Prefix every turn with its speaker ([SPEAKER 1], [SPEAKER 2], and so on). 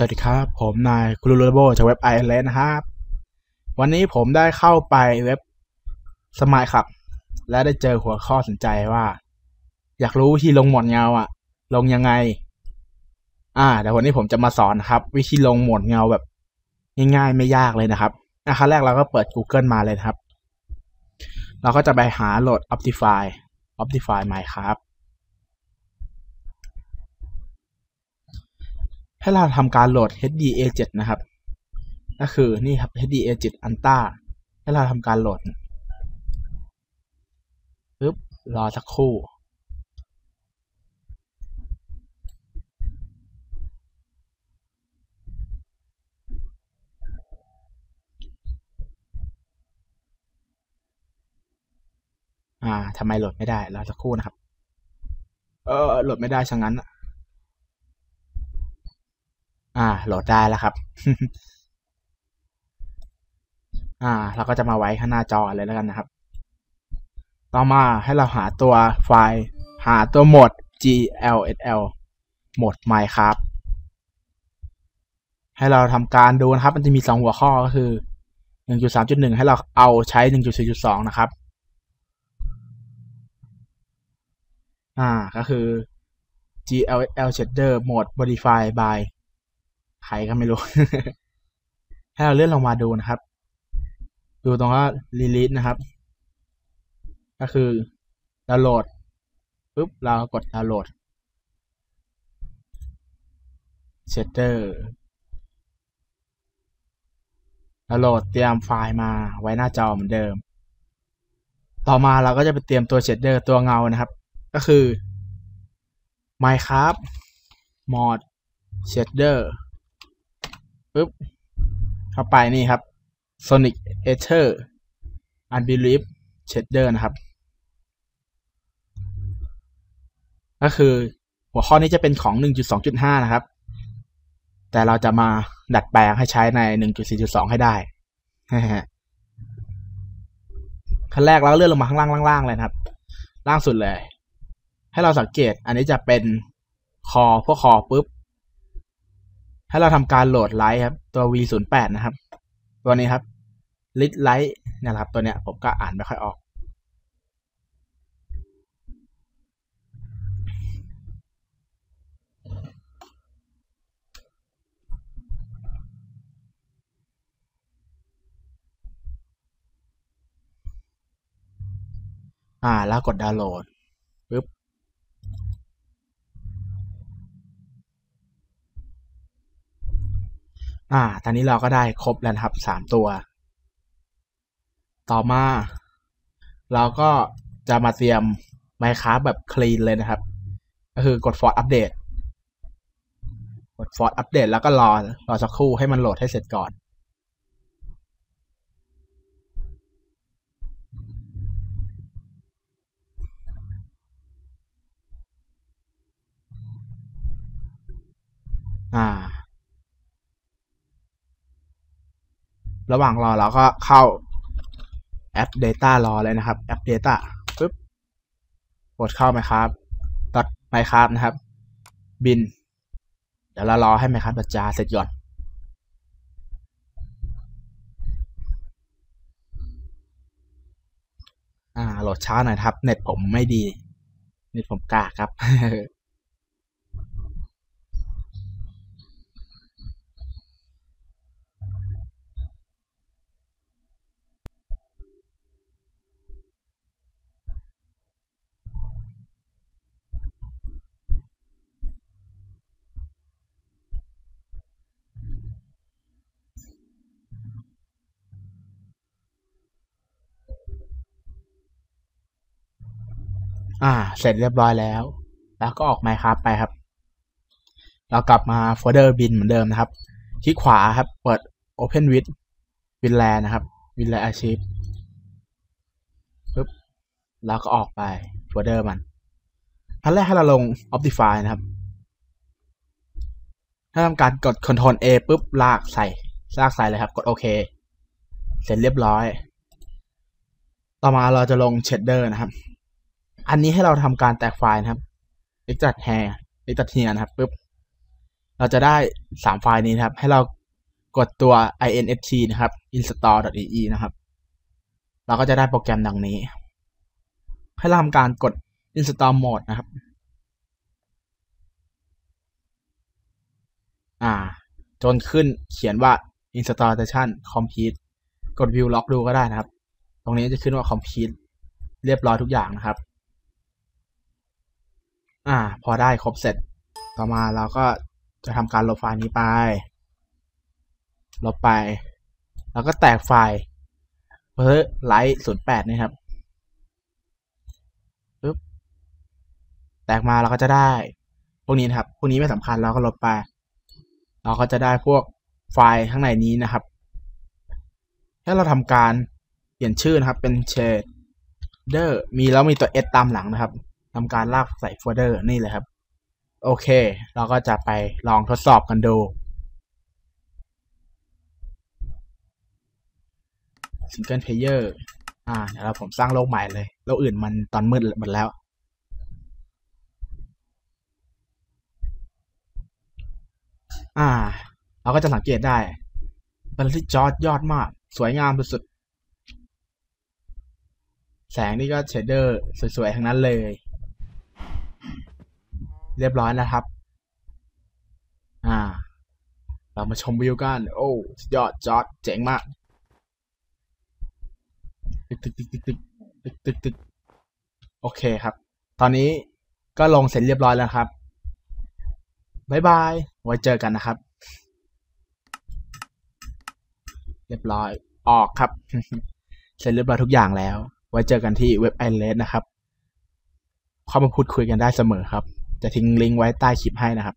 [SPEAKER 1] สวัสดีครับ ผมนายกรูโรโบจากเว็บไอเลนนะครับ วันนี้ผมได้เข้าไปเว็บสมัยครับ และได้เจอหัวข้อสนใจว่า อยากรู้วิธีลงหมวดเงาอะลงยังไง อ่าเดี๋ยววันนี้ผมจะมาสอนครับ วิธีลงหมวดเงาแบบ ง่ายๆไม่ยากเลยนะครับอะขั้นแรกเราก็เปิด Google มาเลยครับ เราก็จะไปหาโหลด Optify Optify ใหม่ครับ ให้เราทำการโหลด HDA7 นะครับ ก็คือนี่ครับ HDA7 Anta ให้เราทำการโหลดปึ๊บรอสักครู่อ่าทำไมโหลดไม่ได้รอสักครู่นะครับ เออโหลดไม่ได้ช่างนั้นอะ อ่า โหลดได้แล้วครับ อ่า เราก็จะมาไว้ข้างหน้าจอเลยแล้วกันนะครับ ต่อมาให้เราหาตัวไฟล์ หาตัวโหมด glsl โหมด Minecraft ให้เราทำการดูนะครับ มันจะมีสองหัวข้อก็คือ1.3.1ให้เราเอาใช้1.4.2นะครับ อ่า ก็คือ glsl shader mode modify by ใครก็ไม่รู้ ให้เราเลื่อนลงมาดูนะครับ ดูตรงว่า release นะครับ ก็คือดาวน์โหลดปุ๊บเรากดดาวน์โหลด shader ดาวน์โหลดเตรียมไฟล์มาไว้หน้าจอเหมือนเดิม ต่อมาเราก็จะไปเตรียมตัว shader ตัวเงานะครับ ก็คือ Minecraft mod shader ปึ๊บ เข้าไปนี่ครับ Sonic Ether Unbelief Shader นะครับ ก็คือหัวข้อนี้จะเป็นของ 1.2.5 นะครับ แต่เราจะมาดัดแปลงให้ใช้ใน 1.4.2 ให้ได้ขั้นแรกเราเลื่อนลงมาข้างล่างล่างๆเลยนะครับ ล่างสุดเลย ให้เราสังเกตอันนี้จะเป็นคอพวกคอปุ๊บ ให้เราทำการโหลดไลท์ครับ ตัว v08 นะครับ ตัวนี้ครับลิทไลท์นะครับ ตัวเนี้ยผมก็อ่านไม่ค่อยออก อ่าแล้วกดดาวน์โหลด อ่า ตอนนี้เราก็ได้ครบแล้วนะครับสามตัว ต่อมา เราก็จะมาเตรียม Minecraft แบบคลีนเลยนะครับ ก็คือกด Force Update กด Force Update แล้วก็รอ รอสักครู่ให้มันโหลดให้เสร็จก่อน อ่า ระหว่างรอเราก็เข้าแอป Data รอเลยนะครับ แอป Data ปึ๊บกดเข้าไหมครับดอทไมครับนะครับ บิน เดี๋ยวเรารอให้ไหมครับดอทจาเสร็จก่อนอ่าโหลดช้าหน่อยครับ เน็ตผมไม่ดี เน็ตผมกากครับ อ่า เสร็จเรียบร้อยแล้ว แล้วก็ออกไมครับไปครับ เรากลับมาโฟลเดอร์บินเหมือนเดิมนะครับ คลิกขวาครับ เปิด Open with WinRAR นะครับ WinRAR Archive ปึ๊บ แล้วก็ออกไปโฟลเดอร์มันขั้นแรกให้เราลง Optify นะครับ ถ้าทำการกด Ctrl A ปุ๊บ ลากใส่ ลากใส่เลยครับ กดโอเค เสร็จเรียบร้อย ต่อมาเราจะลง Shader นะครับ อันนี้ให้เราทำการแตกไฟล์นะครับ extract hair extract here นะครับปุ๊บเราจะได้สามไฟล์นี้นะครับ ให้เรากดตัว inst นะครับ install.ee นะครับ เราก็จะได้โปรแกรมดังนี้ ให้เราทำการกด install mode นะครับ อ่า จนขึ้นเขียนว่า installation complete กด view log ดูก็ได้นะครับ ตรงนี้จะขึ้นว่า complete เรียบร้อยทุกอย่างนะครับ อ่า พอได้ครบเสร็จ ต่อมาเราก็จะทำการลบไฟล์นี้ไป ลบไป แล้วก็แตกไฟล์เพื่อไลท์ศูนย์แปดนี่ครับปึ๊บแตกมาเราก็จะได้ พวกนี้นะครับ พวกนี้ไม่สำคัญเราก็ลบไป เราก็จะได้พวกไฟล์ข้างในนี้นะครับ ถ้าเราทำการเปลี่ยนชื่อนะครับเป็น shader มีแล้วมีตัว s ตามหลังนะครับ ทำการลากใส่โฟลเดอร์นี่เลยครับ โอเค เราก็จะไปลองทดสอบกันดู Single Player อ่าเดี๋ยวเราผมสร้างโลกใหม่เลย โลกอื่นมันตอนมืดหมดแล้วอ่า เราก็จะสังเกตได้เป็นที่จอร์ดยอดมาก สวยงามสุดๆ แสงนี่ก็เชดเดอร์ สวยๆ ทั้งนั้นเลย เรียบร้อยแล้วครับ อ่า เรามาชมวิวกัน โอ้ยอดจอดเจ๋งมากตึกตึกตึกตึกตึกตึกตึกตึกโอเคครับ ตอนนี้ก็ลงเสร็จเรียบร้อยแล้วครับบายบาย ไว้เจอกันนะครับ เรียบร้อย ออกครับ เสร็จเรียบร้อยทุกอย่างแล้ว ไว้เจอกันที่เว็บไอเลสนะครับ เข้ามาพูดคุยกันได้เสมอครับ จะทิ้งลิงก์ไว้ใต้คลิปให้นะครับ